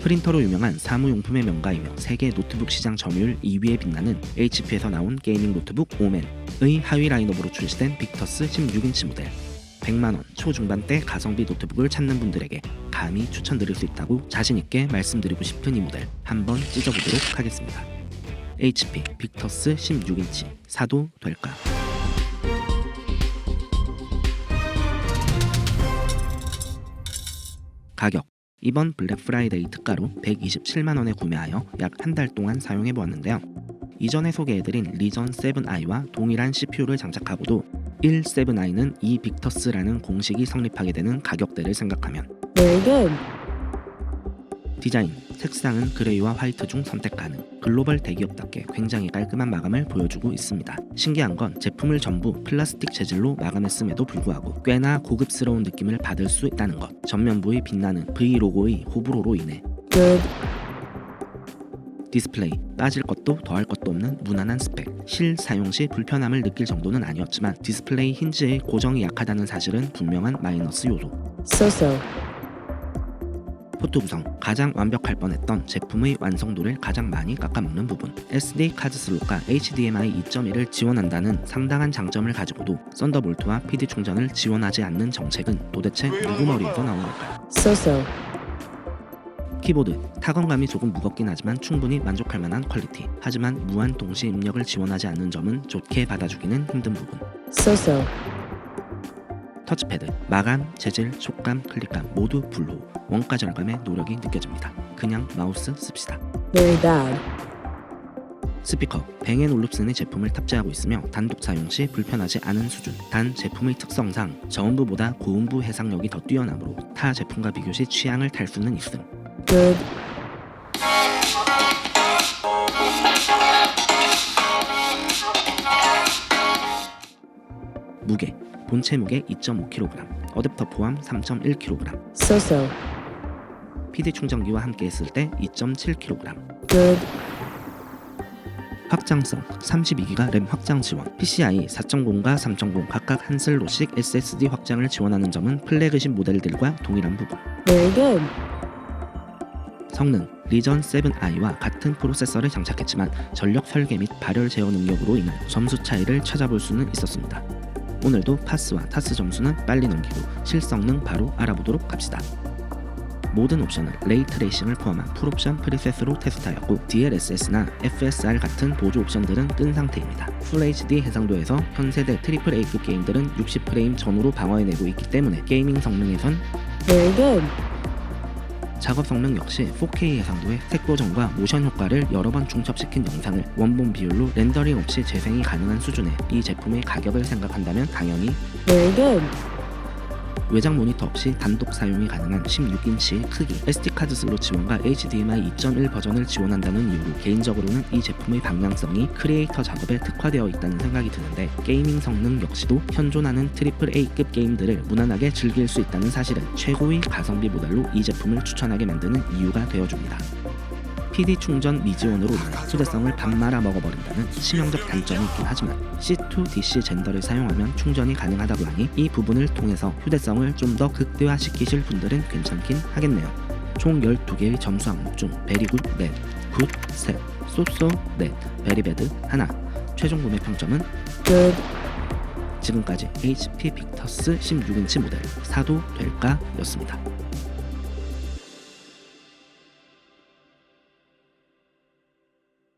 프린터로 유명한 사무용품의 명가이며 세계 노트북 시장 점유율 2위에 빛나는 HP에서 나온 게이밍 노트북 오맨의 하위 라인업으로 출시된 빅터스 16인치 모델 100만원 초중반대 가성비 노트북을 찾는 분들에게 감히 추천드릴 수 있다고 자신있게 말씀드리고 싶은 이 모델 한번 찢어보도록 하겠습니다. HP 빅터스 16인치 사도 될까? 가격 이번 블랙 프라이데이 특가로 127만원에 구매하여 약 한 달 동안 사용해 보았는데요. 이전에 소개해드린 리전 7i와 동일한 CPU를 장착하고도 1.7i는 이 빅터스라는 공식이 성립하게 되는 가격대를 생각하면 Very good. 디자인, 색상은 그레이와 화이트 중 선택 가능. 글로벌 대기업답게 굉장히 깔끔한 마감을 보여주고 있습니다. 신기한 건 제품을 전부 플라스틱 재질로 마감했음에도 불구하고 꽤나 고급스러운 느낌을 받을 수 있다는 것. 전면부의 빛나는 V 로고의 호불호로 인해. 디스플레이 빠질 것도 더할 것도 없는 무난한 스펙 실 사용 시 불편함을 느낄 정도는 아니었지만 디스플레이 힌지의 고정이 약하다는 사실은 분명한 마이너스 요소 So so. 포트 구성 가장 완벽할 뻔했던 제품의 완성도를 가장 많이 깎아먹는 부분. SD 카드 슬롯과 HDMI 2.1을 지원한다는 상당한 장점을 가지고도 썬더볼트와 PD 충전을 지원하지 않는 정책은 도대체 누구 머리에서 나온 걸까요? 키보드. 타건감이 조금 무겁긴 하지만 충분히 만족할 만한 퀄리티. 하지만 무한 동시 입력을 지원하지 않는 점은 좋게 받아주기는 힘든 부분. So so. 터치패드 마감, 재질, 촉감, 클릭감 모두 불로 원가 절감의 노력이 느껴집니다. 그냥 마우스 씁시다. Very bad. 스피커 뱅앤 올룹슨의 제품을 탑재하고 있으며 단독 사용 시 불편하지 않은 수준. 단 제품의 특성상 저음부보다 고음부 해상력이 더 뛰어나므로 타 제품과 비교 시 취향을 탈 수는 있음. Good. 무게 본체 무게 2.5kg 어댑터 포함 3.1kg So so. PD 충전기와 함께 했을 때 2.7kg Good. 확장성 32기가 램 확장 지원 PCI 4.0과 3.0 각각 한 슬롯씩 SSD 확장을 지원하는 점은 플래그십 모델들과 동일한 부분 Very good. 성능 리전 7i와 같은 프로세서를 장착했지만 전력 설계 및 발열 제어 능력으로 인한 점수 차이를 찾아볼 수는 있었습니다. 오늘도 파스와 타스 점수는 빨리 넘기고 실성능 바로 알아보도록 합시다. 모든 옵션은 레이 트레이싱을 포함한 풀옵션 프리셋으로 테스트하였고 DLSS나 FSR 같은 보조 옵션들은 끈 상태입니다. Full HD 해상도에서 현 세대 트리플 A급 게임들은 60프레임 전후로 방어해내고 있기 때문에 게이밍 성능에선 Very good. 작업 성능 역시 4K 해상도의 색 보정과 모션 효과를 여러 번 중첩시킨 영상을 원본 비율로 렌더링 없이 재생이 가능한 수준의 이 제품의 가격을 생각한다면 당연히 Very good. 외장 모니터 없이 단독 사용이 가능한 16인치 크기, SD카드 슬롯 지원과 HDMI 2.1 버전을 지원한다는 이유로 개인적으로는 이 제품의 방향성이 크리에이터 작업에 특화되어 있다는 생각이 드는데 게이밍 성능 역시도 현존하는 트리플 A급 게임들을 무난하게 즐길 수 있다는 사실은 최고의 가성비 모델로 이 제품을 추천하게 만드는 이유가 되어줍니다. PD 충전 미지원으로 인해 휴대성을 밥 말아 먹어버린다는 치명적 단점이 있긴 하지만 C2DC 젠더를 사용하면 충전이 가능하다고 하니 이 부분을 통해서 휴대성을 좀 더 극대화시키실 분들은 괜찮긴 하겠네요. 총 12개의 점수 항목 중 베리굿 넷, 굿 셋, 쏘쏘 넷, 베리배드 하나 최종 구매 평점은 Good. 지금까지 HP 빅터스 16인치 모델 사도 될까 였습니다.